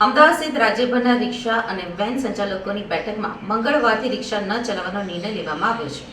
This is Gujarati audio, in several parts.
અમદાવાદ સહિત રાજ્યભરના રિક્ષા અને વેન સંચાલકોની બેઠકમાં મંગળવારથી રિક્ષા ન ચલાવવાનો નિર્ણય લેવામાં આવ્યો છે.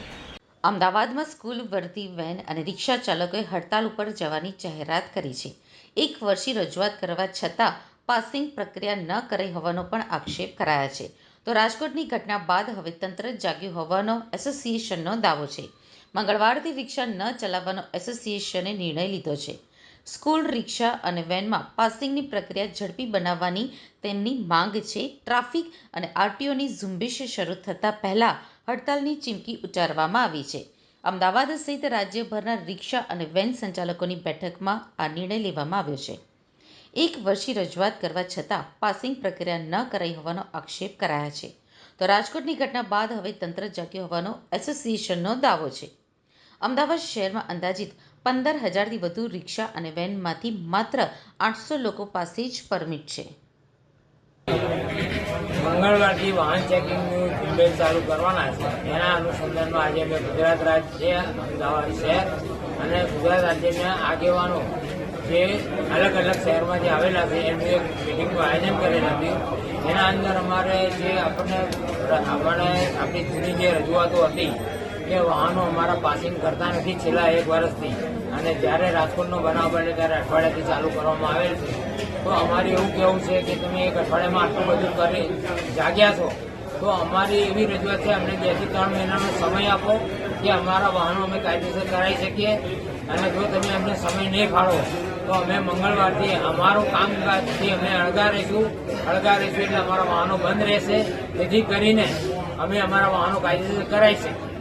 અમદાવાદમાં સ્કૂલ વર્તી વેન અને રિક્ષા ચાલકોએ હડતાલ ઉપર જવાની જાહેરાત કરી છે. એક વર્ષી રજૂઆત કરવા છતાં પાસિંગ પ્રક્રિયા ન કરાઈ હોવાનો પણ આક્ષેપ કરાયા છે. તો રાજકોટની ઘટના બાદ હવે તંત્ર જાગ્યું હોવાનો એસોસિએશનનો દાવો છે. મંગળવારથી રિક્ષા ન ચલાવવાનો એસોસિએશને નિર્ણય લીધો છે. સ્કૂલ, રિક્ષા અને વેનમાં પાસિંગની પ્રક્રિયા ઝડપી બનાવવાની તેમની માંગ છે. ટ્રાફિક અને આરટીઓની ઝુંબેશ શરૂ થતાં પહેલાં હડતાલની ચીમકી ઉચ્ચારવામાં આવી છે. અમદાવાદ સહિત રાજ્યભરના રિક્ષા અને વેન સંચાલકોની બેઠકમાં આ નિર્ણય લેવામાં આવ્યો છે. એક વર્ષથી રજૂઆત કરવા છતાં પાસિંગ પ્રક્રિયા ન કરાઈ હોવાનો આક્ષેપ કરાયા છે. તો રાજકોટની ઘટના બાદ હવે તંત્ર જાગ્યું હોવાનો એસોસિએશનનો દાવો છે. અમદાવાદ શહેરમાં અંદાજિત પંદર હજારથી વધુ રિક્ષા અને વેનમાંથી માત્ર આઠસો લોકો પાસે જ પરમિટ છે. મંગળવારથી વાહન ચેકિંગનું ઝુંબેશ ચાલુ કરવાના છે. એના અનુસંધાનમાં આજે અમે ગુજરાત રાજ્ય, અમદાવાદ શહેર અને ગુજરાત રાજ્યના આગેવાનો જે અલગ અલગ શહેરમાં જે આવેલા છે, એમનું એક મિટિંગનું આયોજન કરેલ હતું એના અંદર અમારે જે આપણને આપણે આપણી જૂની જે રજૂઆતો હતી કે વાહનો અમારા પાસિંગ કરતા નથી છેલ્લા એક વર્ષથી. અને જ્યારે રાજકોટનો બનાવ બને ત્યારે અઠવાડિયાથી ચાલુ કરવામાં આવેલ છે. તો અમારે એવું કહેવું છે કે તમે એક અઠવાડિયામાં આટલું બધું કરી જાગ્યા છો, તો અમારી એવી રજૂઆત છે, અમને બેથી ત્રણ મહિનાનો સમય આપો કે અમારા વાહનો અમે કાયદેસર કરાવી શકીએ. અને જો તમે અમને સમય નહીં ફાળો, તો અમે મંગળવારથી અમારું કામકાજથી અમે અળગા રહીશું. અળગા રહીશું એટલે અમારા વાહનો બંધ રહેશે. જેથી કરીને અમે અમારા વાહનો કાયદેસર કરાવી શકીએ.